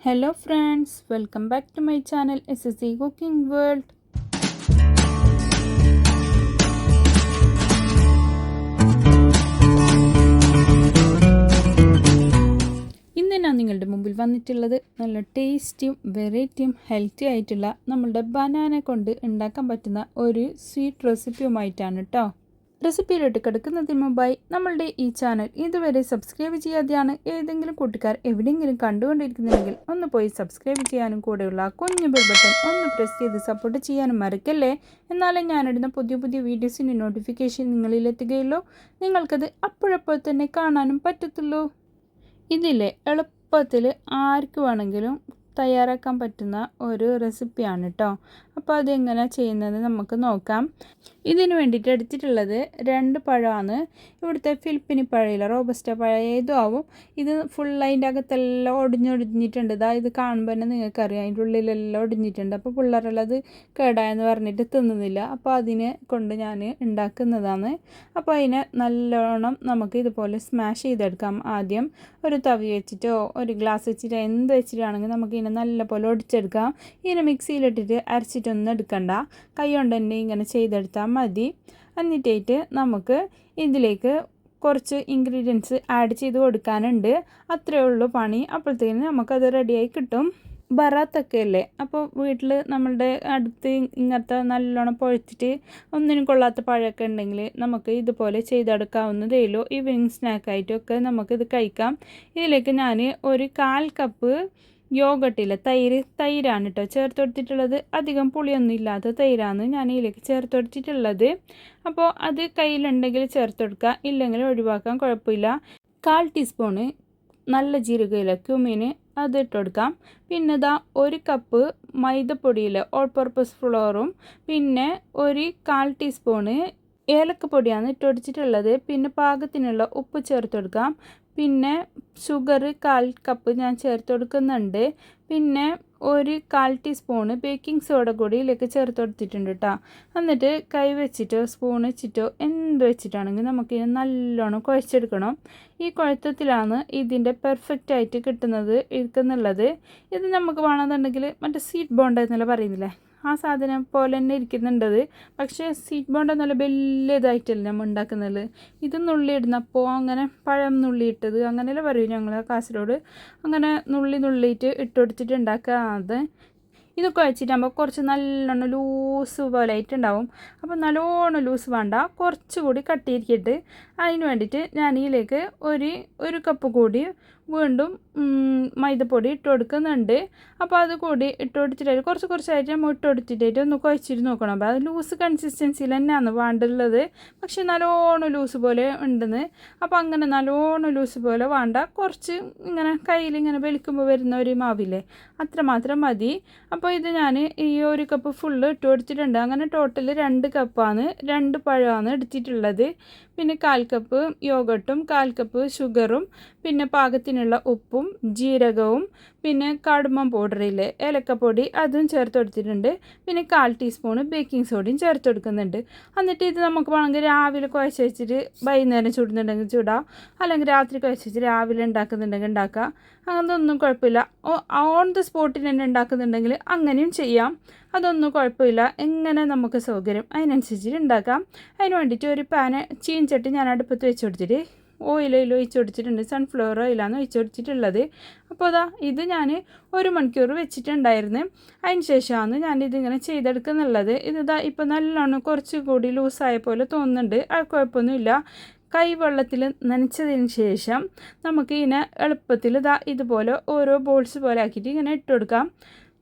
Hello friends welcome back to my channel S S C cooking world ഇന്ന് ഞാൻ നിങ്ങളുടെ മുമ്പിൽ വന്നിട്ടുള്ളത് നല്ല ടേസ്റ്റിയും വെറൈറ്റിയും ഹെൽത്തി ആയിട്ടുള്ള നമ്മളുടെ ബനാന കൊണ്ട് ഉണ്ടാക്കാൻ പറ്റുന്ന ഒരു സ്വീറ്റ് റെസിപ്പിയുമായിട്ടാണ് കേട്ടോ റെസിപ്പിയിലോട്ട് കിടക്കുന്നതിന് മുമ്പായി നമ്മളുടെ ഈ ചാനൽ ഇതുവരെ സബ്സ്ക്രൈബ് ചെയ്യാതെയാണ് ഏതെങ്കിലും കൂട്ടുകാർ എവിടെയെങ്കിലും കണ്ടുകൊണ്ടിരിക്കുന്നുണ്ടെങ്കിൽ ഒന്ന് പോയി സബ്സ്ക്രൈബ് ചെയ്യാനും കൂടെയുള്ള കുഞ്ഞു ബെൽ ബട്ടൺ ഒന്ന് പ്രസ് ചെയ്ത് സപ്പോർട്ട് ചെയ്യാനും മറക്കല്ലേ? എന്നാലേ ഞാനിടുന്ന പുതിയ പുതിയ വീഡിയോസിന്റെ നോട്ടിഫിക്കേഷൻ നിങ്ങളിലെത്തുകയുള്ളൂ നിങ്ങൾക്കത് അപ്പോഴപ്പോൾ തന്നെ കാണാനും പറ്റത്തുള്ളൂ. ഇതിലെ എളുപ്പത്തിൽ ആർക്ക് വേണമെങ്കിലും തയ്യാറാക്കാൻ പറ്റുന്ന ഒരു റെസിപ്പിയാണ് കേട്ടോ അപ്പോൾ അതെങ്ങനെ ചെയ്യുന്നത് നമുക്ക് നോക്കാം. ഇതിന് വേണ്ടിയിട്ട് എടുത്തിട്ടുള്ളത് രണ്ട് പഴമാണ്. ഇവിടുത്തെ ഫിലിപ്പിനി പഴയില്ല റോബസ്റ്റ പഴം ഏതും ആവും. ഇത് ഫുൾ അതിന്റെ അകത്തെല്ലാം ഒടിഞ്ഞൊടിഞ്ഞിട്ടുണ്ട്. ഇതാ ഇത് കാണുമ്പോൾ തന്നെ നിങ്ങൾക്കറിയാം. അതിന്റെ ഉള്ളിലെല്ലാം ഒടിഞ്ഞിട്ടുണ്ട്. അപ്പോൾ പിള്ളേരെല്ലാം അത് കേടായെന്ന് പറഞ്ഞിട്ട് തിന്നുന്നില്ല. അപ്പോൾ അതിനെ കൊണ്ട് ഞാൻ ഉണ്ടാക്കുന്നതാണ്. അപ്പോൾ അതിനെ നല്ലോണം നമുക്ക് ഇതുപോലെ സ്മാഷ് ചെയ്തെടുക്കാം ആദ്യം. ഒരു തവി വെച്ചിട്ടോ ഒരു ഗ്ലാസ് വെച്ചിട്ടോ എന്ത് വെച്ചിട്ടാണെങ്കിൽ നമുക്ക് ഇതിനെ നല്ലപോലെ ഒടിച്ചെടുക്കാം. ഇതിനെ മിക്സിയിലിട്ടിട്ട് അരച്ചിട്ടൊന്നും എടുക്കണ്ട. കൈ കൊണ്ട് തന്നെ ഇങ്ങനെ ചെയ്തെടുത്താൽ മതി. എന്നിട്ടായിട്ട് നമുക്ക് ഇതിലേക്ക് കുറച്ച് ഇൻഗ്രീഡിയൻസ് ആഡ് ചെയ്ത് കൊടുക്കാനുണ്ട്. അത്രയേ ഉള്ളൂ പണി. അപ്പോഴത്തേക്കും നമുക്കത് റെഡിയായി കിട്ടും. ബറാത്തൊക്കെ അല്ലേ അപ്പോൾ വീട്ടിൽ നമ്മളുടെ അടുത്ത് ഇങ്ങനത്തെ നല്ലോണം പൊഴിച്ചിട്ട് ഒന്നിനും കൊള്ളാത്ത പഴമൊക്കെ ഉണ്ടെങ്കിൽ നമുക്ക് ഇതുപോലെ ചെയ്തെടുക്കാവുന്നതേ ഉള്ളൂ. ഈവനിങ് സ്നാക്കായിട്ടൊക്കെ നമുക്കിത് കഴിക്കാം. ഇതിലേക്ക് ഞാൻ ഒരു കാൽ കപ്പ് യോഗട്ടില്ല തൈര് തൈരാണ് കേട്ടോ ചേർത്ത് കൊടുത്തിട്ടുള്ളത് അധികം പുളിയൊന്നും ഇല്ലാത്ത തൈരാണ് ഞാൻ ഇതിലേക്ക് ചേർത്ത് കൊടുത്തിട്ടുള്ളത് അപ്പോൾ അത് കയ്യിലുണ്ടെങ്കിൽ ചേർത്ത് കൊടുക്കുക ഇല്ലെങ്കിൽ ഒഴിവാക്കാൻ കുഴപ്പമില്ല. കാൽ ടീസ്പൂണ് നല്ല ജീരകയില ക്യുമീന് അത് ഇട്ടുകൊടുക്കാം പിന്നെ ഇതാ ഒരു കപ്പ് മൈദപ്പൊടിയിൽ ഓൾ പർപ്പസ് ഫ്ലോറും. പിന്നെ ഒരു കാൽ ടീസ്പൂണ് ഏലക്കപ്പൊടിയാണ് ഇട്ട് കൊടുത്തിട്ടുള്ളത് പിന്നെ പാകത്തിനുള്ള ഉപ്പ് ചേർത്ത് കൊടുക്കാം പിന്നെ ഷുഗർ കാൽ കപ്പ് ഞാൻ ചേർത്ത് കൊടുക്കുന്നുണ്ട് പിന്നെ ഒരു കാൽ ടീസ്പൂണ് ബേക്കിംഗ് സോഡ കൂടി ഇതിലേക്ക് ചേർത്ത് കൊടുത്തിട്ടുണ്ട് കേട്ടോ എന്നിട്ട് കൈ വെച്ചിട്ടോ സ്പൂൺ വെച്ചിട്ടോ എന്ത് വെച്ചിട്ടാണെങ്കിൽ നമുക്ക് നമുക്കിത് നല്ലോണം കുഴച്ചെടുക്കണം. ഈ കുഴത്തത്തിലാണ് ഇതിന്റെ പെർഫെക്റ്റ് ആയിട്ട് കിട്ടുന്നത് ഇരിക്കുന്നുള്ളത്. ഇത് നമുക്ക് വേണമെന്നുണ്ടെങ്കിൽ മറ്റേ സീറ്റ് ബോണ്ട എന്നല്ല പറയുന്നില്ലേ? ആ സാധനം പോലെ തന്നെ ഇരിക്കുന്നുണ്ടത്. പക്ഷേ സീറ്റ് ബോണ്ട നല്ല വലിയ ഇതായിട്ടല്ല നമ്മൾ ഉണ്ടാക്കുന്നത്? ഇത് നുള്ളി ഇടുന്നപ്പോൾ അങ്ങനെ പഴം നുള്ളിയിട്ടത് അങ്ങനെയല്ല പറയും ഞങ്ങൾ കാസർഗോഡ് അങ്ങനെ നുള്ളി നുള്ളിയിട്ട് ഇട്ട് ഉണ്ടാക്കാതെ ഇത് കുഴച്ചിട്ടാകുമ്പോൾ കുറച്ച് നല്ലോണം ലൂസ് പോലെ ആയിട്ടുണ്ടാവും അപ്പോൾ നല്ലോണം ലൂസ് വേണ്ട കുറച്ചുകൂടി കട്ടിയിരിക്കട്ട്. അതിന് വേണ്ടിയിട്ട് ഞാൻ ഇതിലേക്ക് ഒരു ഒരു കപ്പ് കൂടി വീണ്ടും മൈദപ്പൊടി ഇട്ട് കൊടുക്കുന്നുണ്ട്. അപ്പോൾ അത് കൂടി ഇട്ട് കൊടുത്തിട്ടായിട്ട് കുറച്ച് കുറച്ചായിട്ട് നമ്മൾ ഇട്ട് കൊടുത്തിട്ടായിട്ട് ഒന്ന് കുഴച്ചിട്ട് നോക്കണം. അപ്പോൾ അത് ലൂസ് കൺസിസ്റ്റൻസിയിൽ തന്നെയാണ് വേണ്ടുള്ളത്. പക്ഷേ നല്ലോണം ലൂസ് പോലെ ഉണ്ടെന്ന്. അപ്പോൾ അങ്ങനെ നല്ലോണം ലൂസ് പോലെ വേണ്ട. കുറച്ച് ഇങ്ങനെ കയ്യിൽ ഇങ്ങനെ വെളിക്കുമ്പോൾ വരുന്ന ഒരു മാവില്ലേ അത്രമാത്രം മതി. അപ്പോൾ ഇത് ഞാൻ ഈ ഒരു കപ്പ് ഫുള്ള് ഇട്ട് കൊടുത്തിട്ടുണ്ട്. അങ്ങനെ ടോട്ടൽ രണ്ട് കപ്പാണ് രണ്ട് പഴമാണ് എടുത്തിട്ടുള്ളത്. പിന്നെ കാൽ കപ്പ് യോഗട്ടും കാൽ കപ്പ് ഷുഗറും പിന്നെ പാകത്തിനുള്ള ഉപ്പും ജീരകവും പിന്നെ കടുമം പൗഡറില്ലേ ഏലക്കപ്പൊടി അതും ചേർത്ത് കൊടുത്തിട്ടുണ്ട്. പിന്നെ കാൽ ടീസ്പൂണ് ബേക്കിംഗ് സോഡയും ചേർത്ത് കൊടുക്കുന്നുണ്ട്. എന്നിട്ട് ഇത് നമുക്ക് വേണമെങ്കിൽ രാവിലെ കുഴച്ച് വെച്ചിട്ട് വൈകുന്നേരം ചൂടുന്നുണ്ടെങ്കിൽ ചൂടാം. അല്ലെങ്കിൽ രാത്രി കുഴച്ച് വെച്ച് രാവിലെ ഉണ്ടാക്കുന്നുണ്ടെങ്കിൽ ഉണ്ടാക്കാം. അങ്ങനത്തെ ഒന്നും കുഴപ്പമില്ല. ഓൺ ദ സ്പോട്ടിൽ തന്നെ ഉണ്ടാക്കുന്നുണ്ടെങ്കിൽ അങ്ങനെയും ചെയ്യാം. അതൊന്നും കുഴപ്പമില്ല. എങ്ങനെ നമുക്ക് സൗകര്യം? അതിനനുസരിച്ചിട്ട് ഉണ്ടാക്കാം. അതിന് വേണ്ടിയിട്ട് ഒരു പാന് ചീൻചട്ടി ഞാൻ അടുപ്പത്ത് വെച്ച് കൊടുത്തിട്ട് ഓയിലയിൽ ഒഴിച്ച് കൊടുത്തിട്ടുണ്ട് സൺഫ്ലവർ ഓയിലാണ് ഒഴിച്ചൊടിച്ചിട്ടുള്ളത്. അപ്പോൾ അതാ ഇത് ഞാൻ ഒരു മണിക്കൂർ വെച്ചിട്ടുണ്ടായിരുന്നു. അതിന് ശേഷമാണ് ഞാനിതിങ്ങനെ ചെയ്തെടുക്കുന്നുള്ളത്. ഇതാ ഇപ്പോൾ നല്ലോണം കുറച്ച് കൂടി ലൂസായ പോലെ തോന്നുന്നുണ്ട്. അത് കുഴപ്പമൊന്നുമില്ല. കൈ വെള്ളത്തിൽ നനച്ചതിന് ശേഷം നമുക്ക് ഇതിനെ എളുപ്പത്തിൽ ഇതാ ഇതുപോലെ ഓരോ ബോൾസ് പോലെ ആക്കിയിട്ട് ഇങ്ങനെ ഇട്ട് കൊടുക്കാം.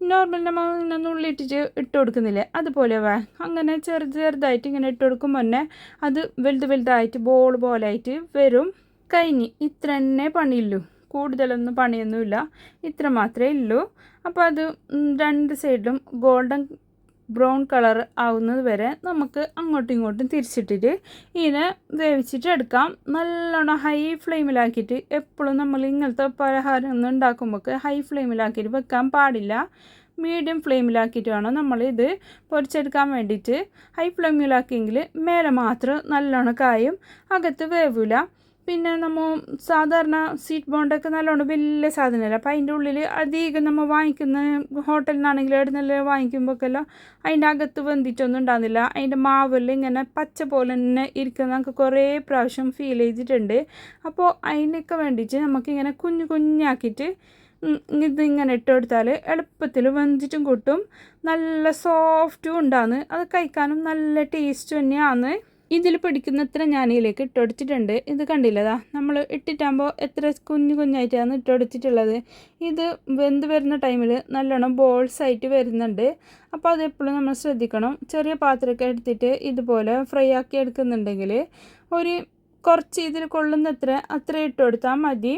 നോർമൽ നമ്മൾ ഇങ്ങനെ നുള്ളിയിട്ടിട്ട് ഇട്ട് കൊടുക്കുന്നില്ലേ? അതുപോലെ വേ അങ്ങനെ ചെറുത് ചെറുതായിട്ട് ഇങ്ങനെ ഇട്ട് കൊടുക്കുമ്പോൾ തന്നെ അത് വലുത് വലുതായിട്ട് ബോൾ പോലായിട്ട് വരും. കഴിഞ്ഞ് ഇത്ര തന്നെ പണിയുള്ളൂ. കൂടുതലൊന്നും പണിയൊന്നുമില്ല. ഇത്ര മാത്രമേ ഉള്ളൂ. അപ്പോൾ അത് രണ്ട് സൈഡിലും ഗോൾഡൻ ബ്രൗൺ കളർ ആവുന്നത് വരെ നമുക്ക് അങ്ങോട്ടും ഇങ്ങോട്ടും തിരിച്ചിട്ടിട്ട് ഇതിനെ വേവിച്ചിട്ട് എടുക്കാം. നല്ലോണം ഹൈ ഫ്ലെയിമിലാക്കിയിട്ട് എപ്പോഴും നമ്മൾ ഇങ്ങനത്തെ പലഹാരം ഒന്നും ഉണ്ടാക്കുമ്പോൾ ഹൈ ഫ്ലെയിമിലാക്കിയിട്ട് വെക്കാൻ പാടില്ല. മീഡിയം ഫ്ലെയിമിലാക്കിയിട്ട് വേണം നമ്മൾ ഇത് പൊരിച്ചെടുക്കാൻ വേണ്ടിയിട്ട്. ഹൈ ഫ്ലെയിമിലാക്കിയെങ്കിൽ മേലെ മാത്രം നല്ലോണം കായും അകത്ത് വേവില്ല പിന്നെ നമ്മൾ സാധാരണ സീറ്റ് ബോണ്ടൊക്കെ നല്ലോണം വലിയ സാധനമല്ല അപ്പോൾ അതിന്റെ ഉള്ളിൽ അധികം നമ്മൾ വാങ്ങിക്കുന്ന ഹോട്ടലിൽ നിന്നാണെങ്കിലും എവിടെ നിന്നെല്ലാം വാങ്ങിക്കുമ്പോഴൊക്കെല്ലാം അതിന്റെ അകത്ത് വെന്തിട്ടൊന്നും ഉണ്ടാകുന്നില്ല അതിന്റെ മാവെല്ലാം ഇങ്ങനെ പച്ച പോലെ തന്നെ ഇരിക്കുന്ന നമുക്ക് കുറേ പ്രാവശ്യം ഫീൽ ചെയ്തിട്ടുണ്ട്. അപ്പോൾ അതിനൊക്കെ വേണ്ടിയിട്ട് നമുക്കിങ്ങനെ കുഞ്ഞു കുഞ്ഞാക്കിയിട്ട് ഇതിങ്ങനെ ഇട്ട് കൊടുത്താൽ എളുപ്പത്തിൽ വെന്തിട്ടും കൂട്ടും. നല്ല സോഫ്റ്റും ഉണ്ടാകുന്നു അത് കഴിക്കാനും നല്ല ടേസ്റ്റ് തന്നെയാണ് ഇതിൽ പിടിക്കുന്നത്ര ഞാൻ ഇതിലേക്ക് ഇട്ടുകൊടുത്തിട്ടുണ്ട് ഇത് കണ്ടില്ലതാ നമ്മൾ ഇട്ടിട്ടാകുമ്പോൾ എത്ര കുഞ്ഞു കുഞ്ഞായിട്ടാണ് ഇട്ടൊടിച്ചിട്ടുള്ളത് ഇത് വെന്ത് വരുന്ന ടൈമിൽ നല്ലോണം ബോൾസ് ആയിട്ട് വരുന്നുണ്ട് അപ്പോൾ അതെപ്പോഴും നമ്മൾ ശ്രദ്ധിക്കണം. ചെറിയ പാത്രമൊക്കെ എടുത്തിട്ട് ഇതുപോലെ ഫ്രൈ ആക്കി എടുക്കുന്നുണ്ടെങ്കിൽ ഒരു കുറച്ച് ഇതിൽ കൊള്ളുന്നത്ര അത്ര ഇട്ടുകൊടുത്താൽ മതി.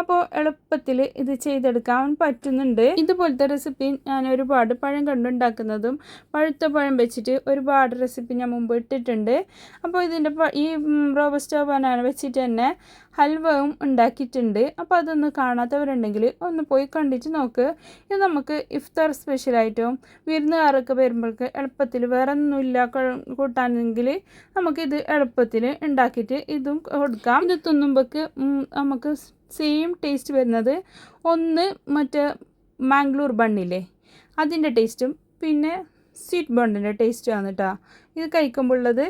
അപ്പോൾ എളുപ്പത്തിൽ ഇത് ചെയ്തെടുക്കാൻ പറ്റുന്നുണ്ട്. ഇതുപോലത്തെ റെസിപ്പി ഞാൻ ഒരുപാട് പഴം കണ്ടുണ്ടാക്കുന്നതും പഴുത്ത പഴം വെച്ചിട്ട് ഒരുപാട് റെസിപ്പി ഞാൻ മുമ്പ് ഇട്ടിട്ടുണ്ട്. അപ്പോൾ ഇതിന്റെ ഈ റോബസ്റ്റോ ബനാന വെച്ചിട്ട് തന്നെ ഹൽവയും ഉണ്ടാക്കിയിട്ടുണ്ട്. അപ്പോൾ അതൊന്ന് കാണാത്തവരുണ്ടെങ്കിൽ ഒന്ന് പോയി കണ്ടിട്ട് നോക്ക്. ഇത് നമുക്ക് ഇഫ്താർ സ്പെഷ്യലായിട്ടും വിരുന്നുകാരൊക്കെ വരുമ്പോഴേക്ക് എളുപ്പത്തിൽ വേറെ ഒന്നുമില്ല കൂട്ടാനെങ്കിൽ നമുക്കിത് എളുപ്പത്തിൽ ഉണ്ടാക്കിയിട്ട് ഇതും കൊടുക്കാം. ഇത് തിന്നുമ്പോഴേക്ക് നമുക്ക് സെയിം ടേസ്റ്റ് വരുന്നത് ഒന്ന് മറ്റേ മാംഗ്ലൂർ ബണ്ണില്ലേ? അതിന്റെ ടേസ്റ്റും പിന്നെ സ്വീറ്റ് ബണ്ണിന്റെ ടേസ്റ്റുമാണ് കേട്ടോ ഇത് കഴിക്കുമ്പോൾ ഉള്ളത്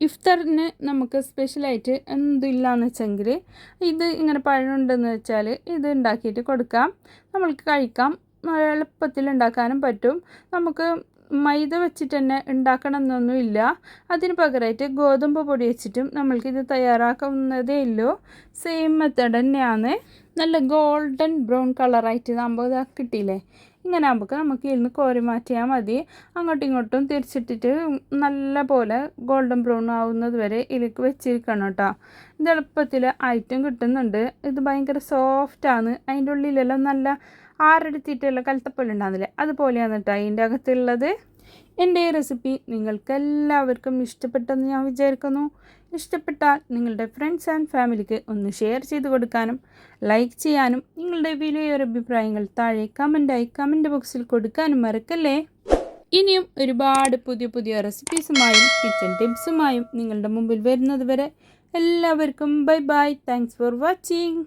ഇഫ്താറിന് നമുക്ക് സ്പെഷ്യലായിട്ട് എന്തില്ലാന്ന് വെച്ചെങ്കിൽ ഇത് ഇങ്ങനെ പഴമുണ്ടെന്ന് വെച്ചാൽ ഇത് ഉണ്ടാക്കിയിട്ട് കൊടുക്കാം. നമ്മൾക്ക് കഴിക്കാം. എളുപ്പത്തിൽ ഉണ്ടാക്കാനും പറ്റും. നമുക്ക് മൈദ വെച്ചിട്ട് തന്നെ ഉണ്ടാക്കണം എന്നൊന്നുമില്ല അതിന് പകരമായിട്ട് ഗോതമ്പ് പൊടി വെച്ചിട്ടും നമ്മൾക്കിത് തയ്യാറാക്കുന്നതേ ഉള്ളൂ. സെയിം മെത്തേഡ് തന്നെയാണ്. നല്ല ഗോൾഡൻ ബ്രൗൺ കളറായിട്ട് സംഭവം കിട്ടിയില്ലേ? ഇങ്ങനെ ആകുമ്പോൾ നമുക്ക് ഇരുന്ന് കോരി മാറ്റിയാൽ മതി. അങ്ങോട്ടും ഇങ്ങോട്ടും തിരിച്ചിട്ടിട്ട് നല്ല പോലെ ഗോൾഡൻ ബ്രൗൺ ആവുന്നത് വരെ ഇതിലേക്ക് വെച്ചിരിക്കണം കേട്ടോ. ഇത് എളുപ്പത്തിൽ ഐറ്റം കിട്ടുന്നുണ്ട്. ഇത് ഭയങ്കര സോഫ്റ്റാണ് അതിന്റെ ഉള്ളിലെല്ലാം നല്ല ആരെടുത്തിട്ടുള്ള കലത്തപ്പൊലുണ്ടാകുന്നില്ലേ അതുപോലെയാണ് കേട്ടോ അതിന്റെ അകത്തുള്ളത്. എന്റെ ഈ റെസിപ്പി നിങ്ങൾക്ക് എല്ലാവർക്കും ഇഷ്ടപ്പെട്ടെന്ന് ഞാൻ വിചാരിക്കുന്നു. ഇഷ്ടപ്പെട്ടാൽ നിങ്ങളുടെ ഫ്രണ്ട്സ് ആൻഡ് ഫാമിലിക്ക് ഒന്ന് ഷെയർ ചെയ്ത് കൊടുക്കാനും ലൈക്ക് ചെയ്യാനും നിങ്ങളുടെ വിലയേറെ അഭിപ്രായങ്ങൾ താഴെ കമന്റായി കമന്റ് ബോക്സിൽ കൊടുക്കാനും മറക്കല്ലേ? ഇനിയും ഒരുപാട് പുതിയ പുതിയ റെസിപ്പീസുമായും കിച്ചൺ ടിപ്സുമായും നിങ്ങളുടെ മുമ്പിൽ വരുന്നത് വരെ എല്ലാവർക്കും bye bye thanks for watching